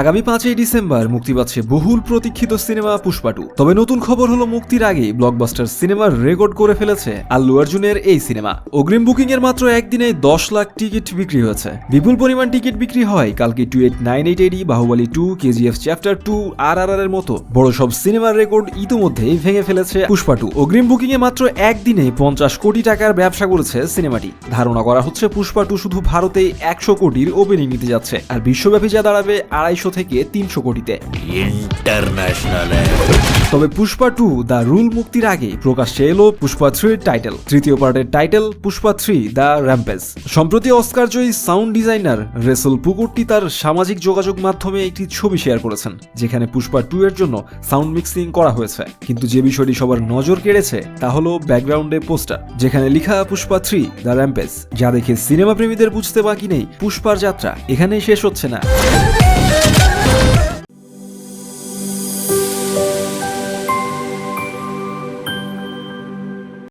আগামী পাঁচই ডিসেম্বর মুক্তি পাচ্ছে বহুল প্রতীক্ষিত সিনেমা পুষ্পা টু। তবে নতুন খবর হলো মুক্তির আগে ব্লকবাস্টার সিনেমার রেকর্ড করে ফেলেছে আল্লু অর্জুনের এই সিনেমা। অগ্রিম বুকিং এর মাত্র একদিনে দশ লাখ টিকিট বিক্রি হয়েছে। বিপুল পরিমাণ টিকিট বিক্রি হয় কালকে two eight nine eight AD, Baahubali two, KGF chapter two R R এর মতো। বড় সব সিনেমার রেকর্ড ইতিমধ্যেই ভেঙে ফেলেছে পুষ্পা টু। অগ্রিম বুকিং এ মাত্র একদিনে পঞ্চাশ কোটি টাকার ব্যবসা করেছে সিনেমাটি। ধারণা করা হচ্ছে পুষ্পা টু শুধু ভারতেই একশো কোটির ওপেনিং নিতে যাচ্ছে। আর বিশ্বব্যাপী যা দাঁড়াবে আড়াইশো দুইশো থেকে তিনশো কোটিতে। ইন্টারন্যাশনাল তবে পুষ্পা টু দ্য রুল মুক্তির আগে প্রকাশ্যে এলো পুষ্পা থ্রির টাইটেল। তৃতীয় পার্টের title Pushpa three the rampage. সম্প্রতি অস্কার জয়ী সাউন্ড ডিজাইনার রেসল পুকুরটি তার সামাজিক যোগাযোগ মাধ্যমে একটি ছবি শেয়ার করেছেন যেখানে পুষ্পা টু এর জন্য সাউন্ড মিক্সিং করা হয়েছে। কিন্তু যে বিষয়টি সবার নজর কেড়েছে তা হলো ব্যাকগ্রাউন্ডে পোস্টার যেখানে লিখা পুষ্পা থ্রি দ্য র্যাম্পেজ। যা দেখে সিনেমা প্রেমীদের বুঝতে বাকি নেই পুষ্পার যাত্রা এখানেই শেষ হচ্ছে না।